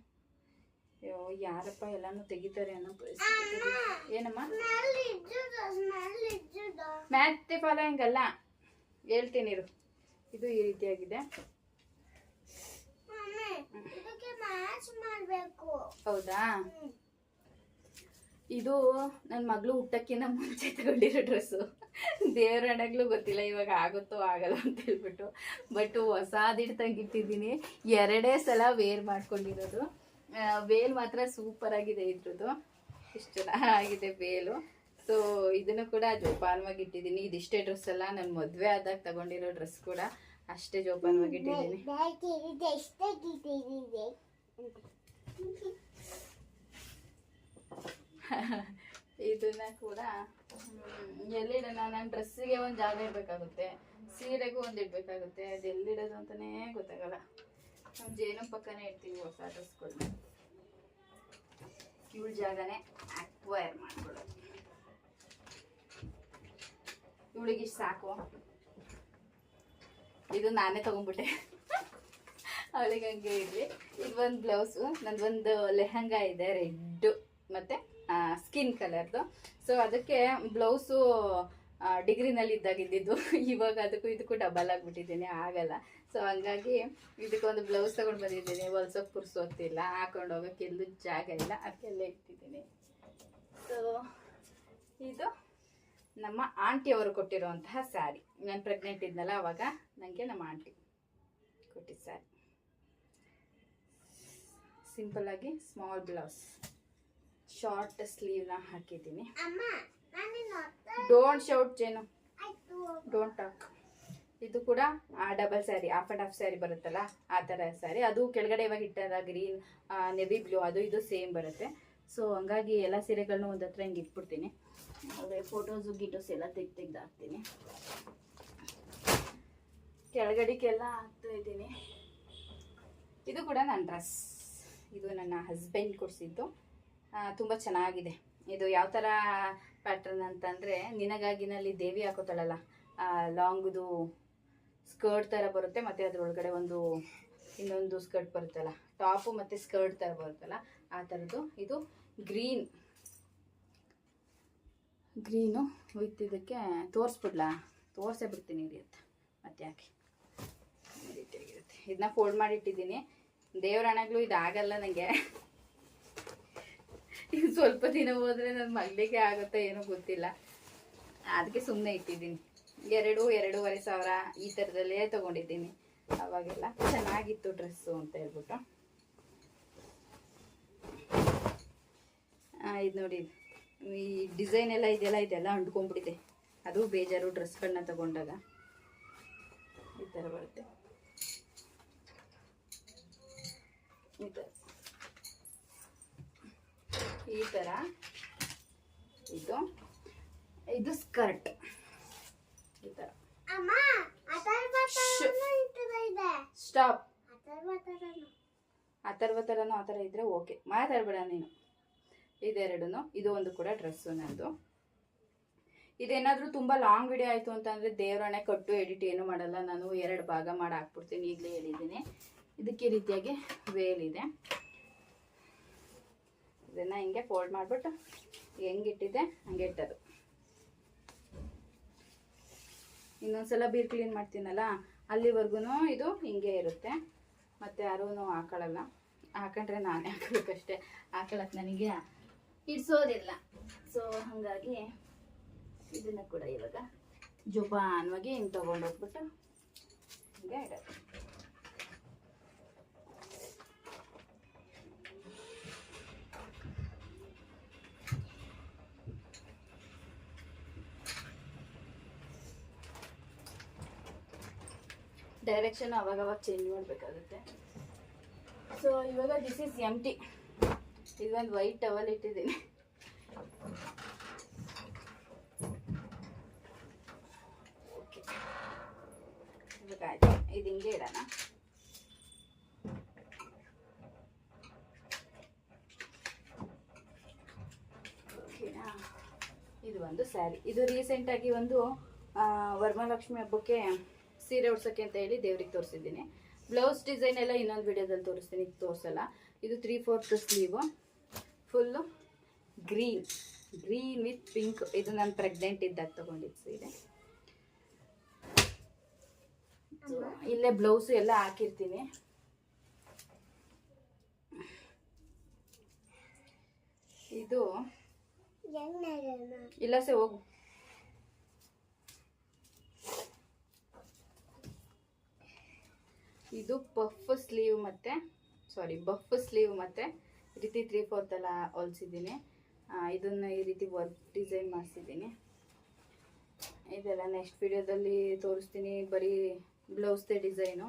ಅಯ್ಯೋ, ಯಾರಪ್ಪ ಎಲ್ಲಾನು ತೆಗಿತಾರೆ ಅನ್ನೋ ಪರಿಸ್ಥಿತಿ. ಏನಮ್ಮ? ಮ್ಯಾಥ್ ಫಾಲೋಯಿಂಗ್ ಅಲ್ಲ ಹೇಳ್ತೀನಿ ಇದು ಈ ರೀತಿಯಾಗಿದೆ ಮಮ್ಮಿ ಇದಕ್ಕೆ ಮ್ಯಾಚ್ ಮಾಡ್ಬೇಕು ಹೌದಾ? ಇದು ನನ್ನ ಮಗಳು ಹುಟ್ಟಕ್ಕಿಂತ ಮುಂಚೆ ತಗೊಂಡಿರೋ ಡ್ರೆಸ್ಸು ದೇವ್ರ ಹಣಗ್ಲೂ ಗೊತ್ತಿಲ್ಲ ಇವಾಗ ಆಗುತ್ತೋ ಆಗಲ್ಲ ಅಂತ ಹೇಳ್ಬಿಟ್ಟು. ಬಟ್ ಹೊಸಾದಿಟ್ಟು ಇಟ್ಟಿದ್ದೀನಿ. ಎರಡೇ ಸಲ ವೇರ್ ಮಾಡ್ಕೊಂಡಿರೋದು. ವೇಲ್ ಮಾತ್ರ ಸೂಪರ್ ಆಗಿದೆ ಇದ್ರದ್ದು. ಇಷ್ಟು ಆಗಿದೆ ವೇಲು ಸೊ ಇದನ್ನು ಕೂಡ ಜೋಪಾನವಾಗಿ ಇಟ್ಟಿದ್ದೀನಿ. ಇದಿಷ್ಟೇ ಡ್ರೆಸ್ ಅಲ್ಲ. ನನ್ನ ಮದುವೆ ಆದಾಗ ತಗೊಂಡಿರೋ ಡ್ರೆಸ್ ಕೂಡ. ಅಷ್ಟೇ ಜೋಪಾನವಾಗಿ ಇಟ್ಟಿದ್ದೀನಿ *laughs* ಇದನ್ನ ಕೂಡ ಎಲ್ಲಿಡೋಣ? ನನ್ನ ಡ್ರೆಸ್ಸಿಗೆ ಒಂದು ಜಾಗ ಇಡಬೇಕಾಗುತ್ತೆ ಸೀರೆಗೂ ಒಂದು ಇಡಬೇಕಾಗುತ್ತೆ ಅದು ಎಲ್ಲಿಡೋದು ಅಂತಲೇ ಗೊತ್ತಾಗಲ್ಲ. ನಮ್ಮ ಜೇನು ಪಕ್ಕನೇ ಇಡ್ತೀವಿ ಹೊಸ ಡ್ರೆಸ್ಗಳನ್ನ ಇವಳ ಜಾಗನೇ ಅಕ್ವೈರ್ ಮಾಡ್ಕೊಳ್ಳೋದು. ಇವಳಿಗೆ ಇಷ್ಟು ಸಾಕು. ಇದು ನಾನೇ ತಗೊಂಡ್ಬಿಟ್ಟೆ. ಅವಳಿಗೆ ಹಂಗೆ ಇರಲಿ ಇದು ಒಂದು ಬ್ಲೌಸು ನಂದೊಂದು ಲೆಹಂಗಾ ಇದೆ, ರೆಡ್ಡು, ಮತ್ತು ಸ್ಕಿನ್ ಕಲರ್ದು ಸೊ ಅದಕ್ಕೆ ಬ್ಲೌಸು ಡಿಗ್ರಿನಲ್ಲಿ ಇದ್ದಾಗಿದ್ದು *laughs* ಇವಾಗ ಅದಕ್ಕೂ ಇದಕ್ಕೂ ಡಬಲ್ ಆಗಿಬಿಟ್ಟಿದ್ದೀನಿ, ಆಗಲ್ಲ. ಸೊ ಹಂಗಾಗಿ ಇದಕ್ಕೊಂದು ಬ್ಲೌಸ್ ತಗೊಂಡು ಬಂದಿದ್ದೀನಿ. ಹೊಲ್ಸೋಕೆ ಪುರ್ಸೋಗ್ತಿಲ್ಲ ಹಾಕೊಂಡು ಹೋಗೋಕೆ ಎಲ್ಲೂ ಜಾಗ ಇಲ್ಲ. ಅದಕ್ಕೆಲ್ಲ ಇಟ್ಟಿದ್ದೀನಿ. ಸೊ ಇದು ನಮ್ಮ ಆಂಟಿ ಅವರು ಕೊಟ್ಟಿರುವಂತಹ ಸ್ಯಾರಿ. ನಾನು ಪ್ರೆಗ್ನೆಂಟ್ ಇದ್ನಲ್ಲ ಅವಾಗ ನನಗೆ ನಮ್ಮ ಆಂಟಿ ಕೊಟ್ಟಿದ್ದ ಸ್ಯಾರಿ. ಸಿಂಪಲ್ ಆಗಿ ಸ್ಮಾಲ್ ಬ್ಲೌಸ್ ಶಾರ್ಟ್ ಸ್ಲೀವ್ನ ಹಾಕಿದ್ದೀನಿ. ಡೋಂಟ್ ಶೌಟ್ ಜೇನು ಡೋಂಟ್ ಟಾಕ್ ಇದು ಕೂಡ double sari half and half sari ಬರುತ್ತಲ್ಲ ಆ ಥರ ಸ್ಯಾರಿ ಅದು ಕೆಳಗಡೆ ಇವಾಗ ಇಟ್ಟದ ಗ್ರೀನ್ ನೆವಿ ಬ್ಲೂ ಅದು ಇದು ಸೇಮ್ ಬರುತ್ತೆ. ಸೊ ಹಂಗಾಗಿ ಎಲ್ಲ ಸೀರೆಗಳನ್ನೂ ಒಂದು ಹತ್ರ ಹಿಂಗೆ ಇಟ್ಬಿಡ್ತೀನಿ. ಅದೇ ಫೋಟೋಸು ಗಿಟೋಸ್ ಎಲ್ಲ ತೆಗ್ದು ತೆಗ್ದು ಹಾಕ್ತೀನಿ. ಕೆಳಗಡಿಕೆಲ್ಲ ಹಾಕ್ತಾ ಇದ್ದೀನಿ. ಇದು ಕೂಡ ನನ್ನ ಡ್ರೆಸ್ ಇದು ನನ್ನ ಹಸ್ಬೆಂಡ್ ಕೊಡಿಸಿದ್ದು. ತುಂಬ ಚೆನ್ನಾಗಿದೆ. ಇದು ಯಾವ ಥರ ಪ್ಯಾಟ್ರನ್ ಅಂತಂದರೆ ನಿನಗಾಗಿನಲ್ಲಿ ದೇವಿ ಹಾಕೋತಾಳಲ್ಲ ಲಾಂಗ್ದು ಸ್ಕರ್ಟ್ ಥರ ಬರುತ್ತೆ, ಮತ್ತು ಅದರೊಳಗಡೆ ಒಂದು ಇನ್ನೊಂದು ಸ್ಕರ್ಟ್ ಬರುತ್ತಲ್ಲ ಟಾಪು ಮತ್ತು ಸ್ಕರ್ಟ್ ಥರ ಬರುತ್ತಲ್ಲ, ಆ ಥರದ್ದು ಇದು ಗ್ರೀನ್ ಗ್ರೀನು ವಿತ್ ಇದಕ್ಕೆ ತೋರಿಸ್ಬಿಡ್ಲಾ? ತೋರಿಸೇ ಬಿಡ್ತೀನಿ ಅಂತ ಮತ್ತೆ ಯಾಕೆ ರೀತಿಯಾಗಿರುತ್ತೆ ಇದನ್ನ ಫೋಲ್ಡ್ ಮಾಡಿಟ್ಟಿದ್ದೀನಿ. ದೇವ್ರ ಹಣಗಳು ಇದಾಗಲ್ಲ ನನಗೆ ಇದು ಸ್ವಲ್ಪ ದಿನ ಹೋದರೆ ನನ್ನ ಮಗಳಿಗೆ ಆಗುತ್ತೋ ಏನೋ ಗೊತ್ತಿಲ್ಲ. ಅದಕ್ಕೆ ಸುಮ್ಮನೆ ಇಟ್ಟಿದ್ದೀನಿ. ಎರಡು, ಎರಡೂವರೆ ಸಾವಿರ ಈ ಥರದಲ್ಲೇ ತೊಗೊಂಡಿದ್ದೀನಿ. ಅವಾಗೆಲ್ಲ ಚೆನ್ನಾಗಿತ್ತು ಡ್ರೆಸ್ಸು ಅಂತ ಹೇಳ್ಬಿಟ್ಟು. ಇದು ನೋಡಿ ಈ ಡಿಸೈನ್ ಎಲ್ಲ ಇದೆಲ್ಲ ಇದೆಲ್ಲ ಅಂಟ್ಕೊಂಡ್ಬಿಟ್ಟಿದೆ. ಅದು ಬೇಜಾರು ಡ್ರೆಸ್ಗಳನ್ನ ತಗೊಂಡಾಗ. ಈ ಥರ ಬರುತ್ತೆ. ಈ ಥರ. ಈ ಥರ. ಇದು. ಇದು ಸ್ಕರ್ಟ್. ಈ ಥರ. ಸ್ಟಾಪ್. ಆ ಥರ ಥರನೂ ಆ ಥರ ಇದ್ರೆ ಓಕೆ. ಮಾತಾಡ್ಬೇಡ ನೀನು. ಇದೆರಡೂ ಇದು ಒಂದು ಕೂಡ ಡ್ರೆಸ್ಸು ನಂದು. ಇದೇನಾದರೂ ತುಂಬ ಲಾಂಗ್ ವಿಡಿಯೋ ಆಯಿತು ಅಂತಂದರೆ ದೇವರಣೆ ಕಟ್ಟು ಎಡಿಟ್ ಏನು ಮಾಡಲ್ಲ, ನಾನು ಎರಡು ಭಾಗ ಮಾಡಿ ಹಾಕ್ಬಿಡ್ತೀನಿ, ಈಗಲೇ ಹೇಳಿದ್ದೀನಿ. ಇದಕ್ಕೆ ರೀತಿಯಾಗಿ ವೇಲ್ ಇದೆ. ಇದನ್ನು ಹಿಂಗೆ ಫೋಲ್ಡ್ ಮಾಡಿಬಿಟ್ಟು ಹೆಂಗಿಟ್ಟಿದೆ ಹಂಗೆ ಇಟ್ಟದು ಇನ್ನೊಂದ್ಸಲ ಬೀರ್ ಕ್ಲೀನ್ ಮಾಡ್ತೀನಲ್ಲ ಅಲ್ಲಿವರೆಗೂ ಇದು ಹಿಂಗೆ ಇರುತ್ತೆ. ಮತ್ತು ಯಾರೂ ಹಾಕೊಳ್ಳಲ್ಲ ಹಾಕೊಂಡ್ರೆ ನಾನೇ ಹಾಕೋಬೇಕಷ್ಟೇ. ಹಾಕೊಳ್ಳೋಕೆ ನನಗೆ ಇಡ್ಸೋದಿಲ್ಲ. ಸೊ ಹಾಗಾಗಿ ಇದನ್ನು ಕೂಡ ಇವಾಗ ಜೋಪಾನವಾಗಿ ಹಿಂಗೆ ತೊಗೊಂಡೋಗ್ಬಿಟ್ಟು ಹಿಂಗೆ ಇಡೋದು. ಡೈರೆಕ್ಷನ್ ಅವಾಗವಾಗ ಚೇಂಜ್ ಮಾಡಬೇಕಾಗುತ್ತೆ. ಸೊ ಇವಾಗ ದಿಸ್ ಇಸ್ ಎಂ ಟಿ ಇದೊಂದು ವೈಟ್ ಟವಲ್ ಇಟ್ಟಿದ್ದೀನಿ. ಇದು ಹಿಂಗೆ ಇಡೋಣ. ಓಕೆನಾ ಇದು ಒಂದು ಸ್ಯಾರಿ ಇದು ರೀಸೆಂಟಾಗಿ ಒಂದು ವರಮಹಾಲಕ್ಷ್ಮಿ ಹಬ್ಬಕ್ಕೆ ಸೀರೆ ಉಡ್ಸೋಕ್ಕೆ ಅಂತ ಹೇಳಿ ದೇವ್ರಿಗೆ ತೋರಿಸಿದ್ದೀನಿ. ಬ್ಲೌಸ್ ಡಿಸೈನ್ ಎಲ್ಲ ಇನ್ನೊಂದು ವಿಡಿಯೋದಲ್ಲಿ ತೋರಿಸ್ತೀನಿ. ತೋರಿಸಲ್ಲ. ಇದು three fourth sleeve full green green with pink ಇದು ನಾನು ಪ್ರೆಗ್ನೆಂಟ್ ಇದ್ದಾಗ ತಗೊಂಡಿದ್ದು ಸೀರೆ. ಇಲ್ಲೇ ಬ್ಲೌಸು ಎಲ್ಲ ಹಾಕಿರ್ತೀನಿ. ಇದು ಇಲ್ಲ ಸೆ, ಹೋಗು. ಇದು ಪಫ್ ಸ್ಲೀವ್ ಮತ್ತೆ ಸಾರಿ ಬಫ್ ಸ್ಲೀವ್ ಮತ್ತೆ ರೀತಿ ತ್ರೀ ಫೋರ್ತ್ ಎಲ್ಲ ಹೊಲ್ಸಿದ್ದೀನಿ. ಇದನ್ನು ಈ ರೀತಿ ವರ್ಕ್ ಡಿಸೈನ್ ಮಾಡಿಸಿದ್ದೀನಿ. ಇದೆಲ್ಲ ನೆಕ್ಸ್ಟ್ ವಿಡಿಯೋದಲ್ಲಿ ತೋರಿಸ್ತೀನಿ. ಬರೀ ಬ್ಲೌಸ್ದೇ ಡಿಸೈನು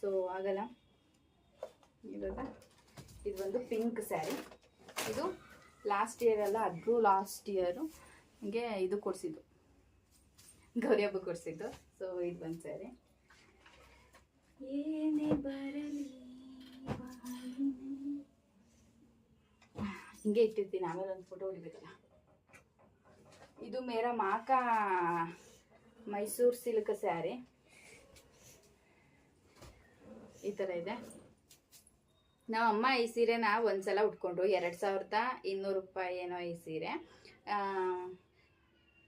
ಸೊ ಆಗಲ್ಲ. ಇವಾಗ ಇದು ಒಂದು ಪಿಂಕ್ ಸ್ಯಾರಿ ಇದು ಲಾಸ್ಟ್ ಇಯರ್ ಅಲ್ಲ ಅದ್ರೂ ಲಾಸ್ಟ್ ಇಯರು ಹಂಗೆ ಇದು ಕೊಡಿಸಿದ್ದು. ಗೌರಿ ಹಬ್ಬ ಕೊಡಿಸಿದ್ದು. ಸೊ ಇದು ಒಂದು ಸ್ಯಾರಿ ಏನೇ ಬರಲಿ. ಹಿಂಗೆ ಇಟ್ಟಿರ್ತೀನಿ, ಆಮೇಲೆ ಒಂದು ಫೋಟೋ ಹೊಡಿಬೇಕಲ್ಲ. ಇದು ಮೇರ ಮಾಕ ಮೈಸೂರು ಸಿಲ್ಕ್ ಸ್ಯಾರಿ. ಈ ಥರ ಇದೆ. ನಮ್ಮ ಅಮ್ಮ ಈ ಸೀರೆನ ಒಂದ್ಸಲ ಉಟ್ಕೊಂಡ್ರು ಎರಡು ಸಾವಿರದ ಇನ್ನೂರು ರೂಪಾಯಿ ಏನೋ ಈ ಸೀರೆ.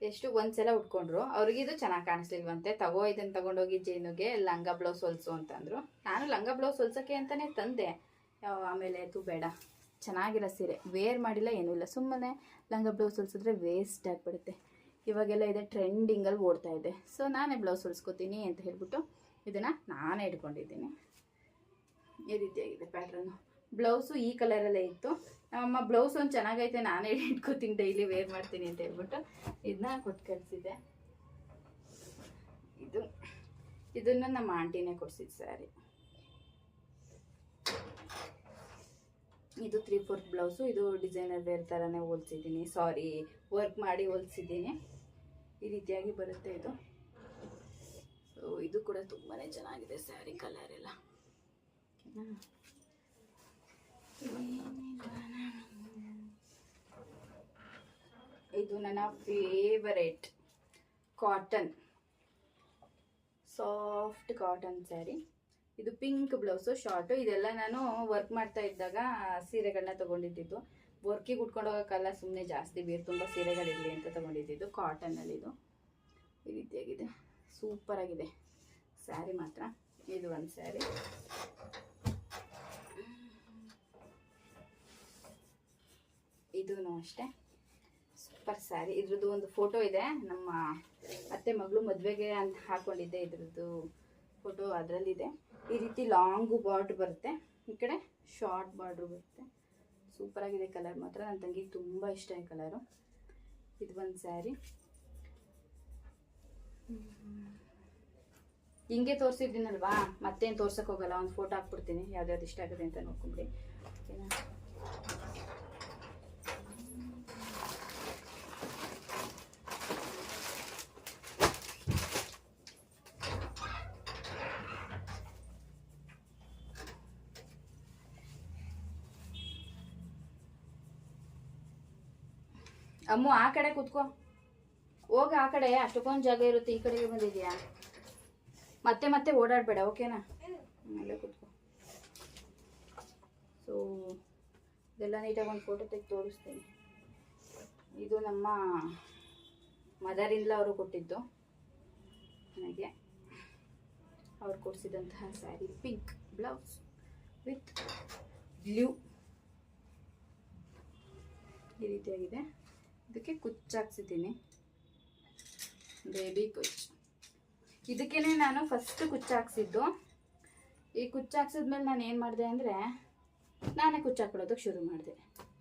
ಎಷ್ಟು ಒಂದ್ಸಲ ಉಟ್ಕೊಂಡ್ರು. ಅವ್ರಿಗಿದು ಚೆನ್ನಾಗಿ ಕಾಣಿಸ್ಲಿಲ್ವಂತೆ. ತಗೋ ಇದನ್ನು ತಗೊಂಡೋಗಿ ಜೇನುಗೆ ಲಂಗ ಬ್ಲೌಸ್ ಹೊಲ್ಸು ಅಂತಂದರು. ನಾನು ಲಂಗ ಬ್ಲೌಸ್ ಹೊಲ್ಸೋಕ್ಕೆ ಅಂತಲೇ ತಂದೆ. ಆಮೇಲೆ ಅದು ಬೇಡ. ಚೆನ್ನಾಗಿರೋ ಸೀರೆ ವೇರ್ ಮಾಡಿಲ್ಲ, ಏನೂ ಇಲ್ಲ. ಸುಮ್ಮನೆ ಲಂಗ ಬ್ಲೌಸ್ ಹೊಲಿಸಿದ್ರೆ ವೇಸ್ಟ್ ಆಗಿಬಿಡುತ್ತೆ. ಇವಾಗೆಲ್ಲ ಇದೆ ಟ್ರೆಂಡಿಂಗಲ್ಲಿ ಓಡ್ತಾ ಇದೆ. ಸೊ ನಾನೇ ಬ್ಲೌಸ್ ಹೊಲಿಸ್ಕೊತೀನಿ ಅಂತ ಹೇಳ್ಬಿಟ್ಟು ಇದನ್ನು ನಾನೇ ಇಟ್ಕೊಂಡಿದ್ದೀನಿ. ಈ ರೀತಿಯಾಗಿದೆ ಪ್ಯಾಟ್ರನ್ನು ಬ್ಲೌಸು ಈ ಕಲರಲ್ಲೇ ಇತ್ತು. ನಮ್ಮಮ್ಮ ಬ್ಲೌಸ್ ಒಂದು ಚೆನ್ನಾಗೈತೆ, ನಾನೇ ಇಟ್ಕೋತೀನಿ ಡೈಲಿ ವೇರ್ ಮಾಡ್ತೀನಿ ಅಂತ ಹೇಳ್ಬಿಟ್ಟು ಇದನ್ನ ಕೊಟ್ಟು ಕಳಿಸಿದ್ದೆ ಇದು, ಇದನ್ನು ನಮ್ಮ ಆಂಟಿನೇ ಕೊಡಿಸಿದ್ದು ಸ್ಯಾರಿ ಇದು ತ್ರೀ ಫೋರ್ತ್ ಬ್ಲೌಸು ಇದು ಡಿಸೈನರ್ ವೇರ್ ಥರನೇ ಹೊಲ್ಸಿದ್ದೀನಿ. ಸಾರಿ ವರ್ಕ್ ಮಾಡಿ ಹೊಲ್ಸಿದ್ದೀನಿ. ಈ ರೀತಿಯಾಗಿ ಬರುತ್ತೆ ಇದು. ಸೊ ಇದು ಕೂಡ ತುಂಬಾ ಚೆನ್ನಾಗಿದೆ ಸ್ಯಾರಿ ಕಲರ್ ಎಲ್ಲ? ಇದು ನನ್ನ favourite cotton soft cotton sari ಇದು ಪಿಂಕ್ ಬ್ಲೌಸು, ಶಾರ್ಟು. ಇದೆಲ್ಲ ನಾನು ವರ್ಕ್ ಮಾಡ್ತಾ ಇದ್ದಾಗ ಸೀರೆಗಳನ್ನ ತೊಗೊಂಡಿದ್ದು ವರ್ಕಿಗೆ ಉಟ್ಕೊಂಡು ಹೋಗೋಕ್ಕಲ್ಲ ಸುಮ್ಮನೆ ಜಾಸ್ತಿ ಬೇರೆ, ತುಂಬ ಸೀರೆಗಳಿರಲಿ ಅಂತ ತೊಗೊಂಡಿದ್ದು ಕಾಟನಲ್ಲಿ ಇದು ಈ ರೀತಿಯಾಗಿದೆ. ಸೂಪರಾಗಿದೆ ಸ್ಯಾರಿ ಮಾತ್ರ. ಇದು ಒಂದು ಸ್ಯಾರಿ ಇದೂ ಅಷ್ಟೇ. ಸೂಪರ್ ಸ್ಯಾರಿ ಇದ್ರದ್ದು ಒಂದು ಫೋಟೋ ಇದೆ. ನಮ್ಮ ಅತ್ತೆ ಮಗಳು ಮದುವೆಗೆ ಅಂತ ಹಾಕೊಂಡಿದ್ದೆ. ಇದ್ರದ್ದು ಫೋಟೋ ಅದರಲ್ಲಿದೆ. ಈ ರೀತಿ ಲಾಂಗು ಬಾರ್ಡ್ರ್ ಬರುತ್ತೆ. ಈ ಕಡೆ ಶಾರ್ಟ್ ಬಾರ್ಡ್ರು ಬರುತ್ತೆ. ಸೂಪರಾಗಿದೆ ಕಲರ್ ಮಾತ್ರ. ನನ್ನ ತಂಗಿಗೆ ತುಂಬ ಇಷ್ಟ ಈ ಕಲರು. ಇದು ಒಂದು ಸ್ಯಾರಿ. ಹಿಂಗೆ ತೋರಿಸಿದ್ದೀನಲ್ವಾ ಮತ್ತೇನು ತೋರ್ಸೋಕ್ಕೋಗಲ್ಲ ಒಂದು ಫೋಟೋ ಹಾಕ್ಬಿಡ್ತೀನಿ. ಯಾವ್ದು ಇಷ್ಟ ಆಗುತ್ತೆ ಅಂತ ನೋಡ್ಕೊಂಬಿಡಿ. ಓಕೆನಾ? ಅಮ್ಮು, ಆ ಕಡೆ ಕುತ್ಕೋ. ಹೋಗ, ಆ ಕಡೆ. ಅಷ್ಟಕ್ಕೊಂದು ಜಾಗ ಇರುತ್ತೆ, ಈ ಕಡೆಗೆ ಬಂದಿದ್ಯಾ? ಮತ್ತೆ ಮತ್ತೆ ಓಡಾಡಬೇಡ, ಓಕೆನಾ? ಅಲ್ಲೇ ಕುತ್ಕೋ. ಸೊ ಇದೆಲ್ಲ ನೀಟಾಗಿ ಒಂದು ಫೋಟೋ ತೆಗೆದು ತೋರಿಸ್ತೀನಿ. ಇದು ನಮ್ಮ ಮದರಿಂದ ಅವರು ಕೊಟ್ಟಿದ್ದು. ನನಗೆ ಅವ್ರು ಕೊಡಿಸಿದಂತಹ sari pink blouse with blue ಈ ರೀತಿಯಾಗಿದೆ. ಇದಕ್ಕೆ ಕುಚ್ಚಾಕ್ಸಿದ್ದೀನಿ ಬೇಬಿ ಕುಚ್ ಇದಕ್ಕೇನೆ ನಾನು ಫಸ್ಟ್ ಕುಚ್ಚಾಕ್ಸಿದ್ದು ಈ ಕುಚ್ಚಾಕ್ಸಿದ್ಮೇಲೆ ನಾನು ಏನು ಮಾಡಿದೆ ಅಂದರೆ, ನಾನೇ ಕುಚ್ಚಾಕೊಳ್ಳೋದಕ್ಕೆ ಶುರು ಮಾಡಿದೆ.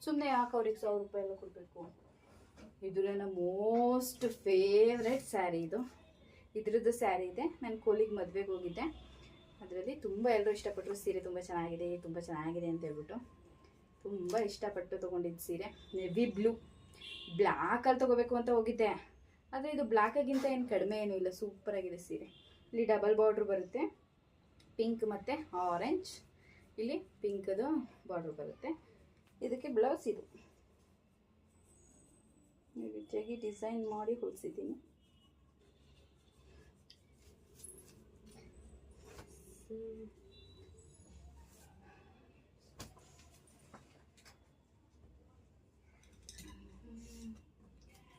ಸುಮ್ಮನೆ ಯಾಕೆ ಅವ್ರಿಗೆ ಸಾವಿರ ರೂಪಾಯಿ ಎಲ್ಲ ಕೊಡಬೇಕು? ಇದು ನನ್ನ ಮೋಸ್ಟ್ ಫೇವ್ರೆಟ್ ಸ್ಯಾರಿ ಇದು. ಇದ್ರದ್ದು ಸ್ಯಾರಿ ಇದೆ. ನಾನು ಕೋಲಿಗೆ ಮದುವೆಗೆ ಹೋಗಿದ್ದೆ. ಅದರಲ್ಲಿ ತುಂಬ ಎಲ್ಲರೂ ಇಷ್ಟಪಟ್ಟರು ಸೀರೆ ತುಂಬ ಚೆನ್ನಾಗಿದೆ ತುಂಬ ಚೆನ್ನಾಗಿದೆ ಅಂತ ಹೇಳ್ಬಿಟ್ಟು ತುಂಬ ಇಷ್ಟಪಟ್ಟು ತೊಗೊಂಡಿದ್ದು ಸೀರೆ. ನೆವಿ ಬ್ಲೂ ಬ್ಲ್ಯಾಕಲ್ಲಿ ತೊಗೋಬೇಕು ಅಂತ ಹೋಗಿದ್ದೆ. ಆದರೆ ಇದು ಬ್ಲ್ಯಾಕಾಗಿಂತ ಏನು ಕಡಿಮೆ ಏನೂ ಇಲ್ಲ ಸೂಪರಾಗಿದೆ ಸೀರೆ. ಇಲ್ಲಿ ಡಬಲ್ ಬಾರ್ಡ್ರ್ ಬರುತ್ತೆ. ಪಿಂಕ್ ಮತ್ತು ಆರೆಂಜ್ ಇಲ್ಲಿ ಪಿಂಕದು ಬಾರ್ಡ್ರ್ ಬರುತ್ತೆ. ಇದಕ್ಕೆ ಬ್ಲೌಸ್ ಇದು. ರೀತಿಯಾಗಿ ಡಿಸೈನ್ ಮಾಡಿ ಹೊಲಿಸಿದ್ದೀನಿ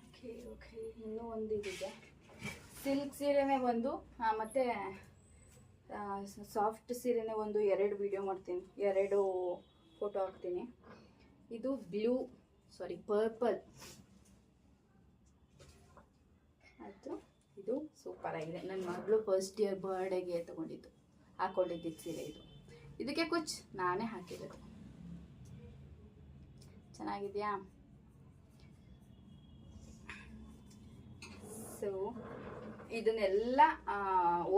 ಓಕೆ ಓಕೆ ಇನ್ನೂ ಒಂದು ಇದಿದೆ. ಸಿಲ್ಕ್ ಸೀರೆನೇ ಒಂದು ಮತ್ತು ಸಾಫ್ಟ್ ಸೀರೆನೇ ಒಂದು ಎರಡು ವಿಡಿಯೋ ಮಾಡ್ತೀನಿ. ಎರಡು ಫೋಟೋ ಹಾಕ್ತೀನಿ. ಇದು ಬ್ಲೂ ಸಾರಿ ಪರ್ಪಲ್ ಆಯಿತು. ಇದು ಸೂಪರ್ ಆಗಿದೆ. ನನ್ನ ಮಗಳು ಫಸ್ಟ್ ಇಯರ್ ಬರ್ಡೇಗೆ ತೊಗೊಂಡಿದ್ದು. ಹಾಕೊಂಡಿದ್ದು ಸೀರೆ ಇದು. ಇದಕ್ಕೆ ಕುಚ್ ನಾನೇ ಹಾಕಿರೋದು. ಚೆನ್ನಾಗಿದೆಯಾ? ಸೊ ಇದನ್ನೆಲ್ಲ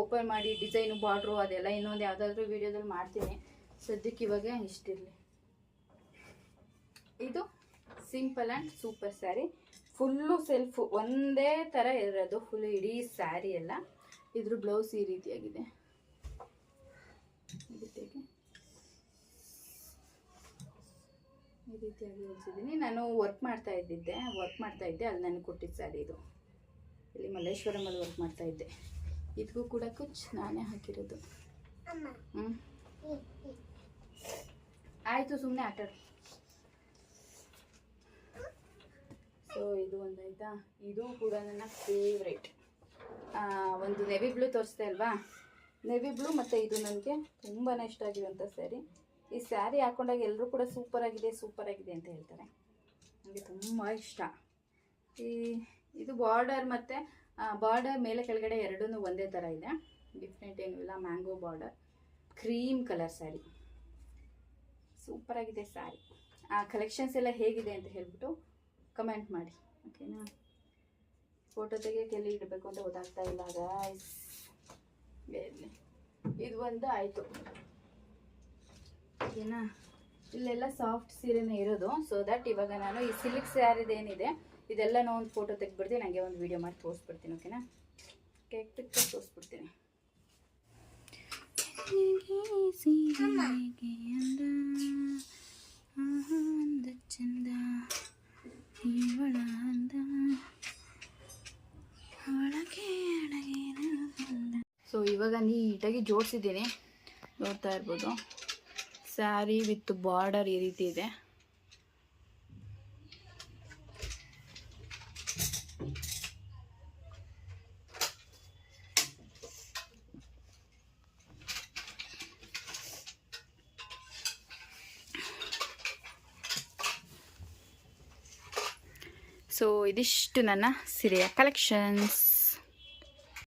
ಓಪನ್ ಮಾಡಿ ಡಿಸೈನು ಬಾರ್ಡ್ರು ಅದೆಲ್ಲ ಇನ್ನೊಂದು ಯಾವುದಾದ್ರೂ ವೀಡಿಯೋದಲ್ಲಿ ಮಾಡ್ತೀನಿ. ಸದ್ಯಕ್ಕೆ ಇವಾಗ ಇಷ್ಟಿರಲಿ. ಇದು simple and super sari full self ಒಂದೇ ಥರ ಇರೋದು. ಫುಲ್ ಇಡೀ ಸ್ಯಾರಿ ಎಲ್ಲ. ಇದ್ರ ಬ್ಲೌಸ್ ಈ ರೀತಿಯಾಗಿದೆ. ರೀತಿಯಾಗಿ ಈ ರೀತಿಯಾಗಿ ಹೊಲಿಸಿದ್ದೀನಿ. ನಾನು ವರ್ಕ್ ಮಾಡ್ತಾ ಇದ್ದಿದ್ದೆ. ವರ್ಕ್ ಮಾಡ್ತಾ ಇದ್ದೆ. ಅಲ್ಲಿ ನನಗೆ ಕೊಟ್ಟಿದ್ದ ಸ್ಯಾರಿ ಇದು. ಇಲ್ಲಿ ಮಲ್ಲೇಶ್ವರಮಲ್ಲಿ ವರ್ಕ್ ಮಾಡ್ತಾ ಇದ್ದೆ. ಇದಕ್ಕೂ ಕೂಡ ಕುಚ್ ನಾನೇ ಹಾಕಿರೋದು. ಹ್ಞೂ ಆಯಿತು ಸುಮ್ಮನೆ ಆಟಾಡು ಸೊ ಇದು ಒಂದಾಯ್ತಾ? ಇದು ಕೂಡ ನನ್ನ ಫೇವ್ರೇಟ್ ಒಂದು ನೆವಿ ಬ್ಲೂ ತೋರಿಸ್ದೆ ಅಲ್ವಾ? ನೆವಿ ಬ್ಲೂ ಮತ್ತು ಇದು ನನಗೆ ತುಂಬಾ ಇಷ್ಟ ಆಗಿರುವಂಥ ಸ್ಯಾರಿ ಈ ಸ್ಯಾರಿ ಹಾಕೊಂಡಾಗ ಎಲ್ಲರೂ ಕೂಡ ಸೂಪರ್ ಆಗಿದೆ ಸೂಪರ್ ಆಗಿದೆ ಅಂತ ಹೇಳ್ತಾರೆ. ನನಗೆ ತುಂಬ ಇಷ್ಟ. ಈ ಇದು ಬಾರ್ಡರ್ ಮತ್ತು ಬಾರ್ಡರ್ ಮೇಲೆ ಕೆಳಗಡೆ ಎರಡೂ ಒಂದೇ ಥರ ಇದೆ. ಡಿಫ್ರೆಂಟ್ ಏನೂ ಇಲ್ಲ mango border cream colour sari super ಆಗಿದೆ ಸ್ಯಾರಿ ಆ ಕಲೆಕ್ಷನ್ಸ್ ಎಲ್ಲ ಹೇಗಿದೆ ಅಂತ ಹೇಳ್ಬಿಟ್ಟು ಕಮೆಂಟ್ ಮಾಡಿ ಓಕೆನಾ ಫೋಟೋ ತೆಗಿಯೋಕೆ ಎಲ್ಲಿ ಇಡಬೇಕು ಅಂತ ಗೊತ್ತಾಗ್ತಾ ಇಲ್ಲ ಗಾಯ್ಸ್ ಇದು ಒಂದು ಆಯಿತು. ಓಕೆನಾ ಇಲ್ಲೆಲ್ಲ ಸಾಫ್ಟ್ ಸೀರೆನೇ ಇರೋದು ಸೊ ದಟ್ ಇವಾಗ ನಾನು ಈ ಸಿಲ್ಕ್ ಸ್ಯಾರಿದು ಇದೆಲ್ಲ ನಾವು ಒಂದು ಫೋಟೋ ತೆಗೆದ್ಬಿಡ್ತೀನಿ ನನಗೆ ಒಂದು ವಿಡಿಯೋ ಮಾಡಿ ತೋರಿಸ್ಬಿಡ್ತೀನಿ ಓಕೆನಾ ಕೇಕ್ ಪಿಕ್ಚರ್ ತೋರಿಸ್ಬಿಡ್ತೀನಿ. ಚಂದ ಇವಳ ಅಂದ ಸೊ ಇವಾಗ ನೀಟಾಗಿ ಜೋಡಿಸಿದ್ದೀನಿ. ನೋಡ್ತಾ ಇರ್ಬೋದು. ಸ್ಯಾರಿ ವಿತ್ ಬಾರ್ಡರ್ ಈ ರೀತಿ ಇದೆ. ಸೊ ಇದಿಷ್ಟು ನನ್ನ ಸೀರೆಯ ಕಲೆಕ್ಷನ್ಸ್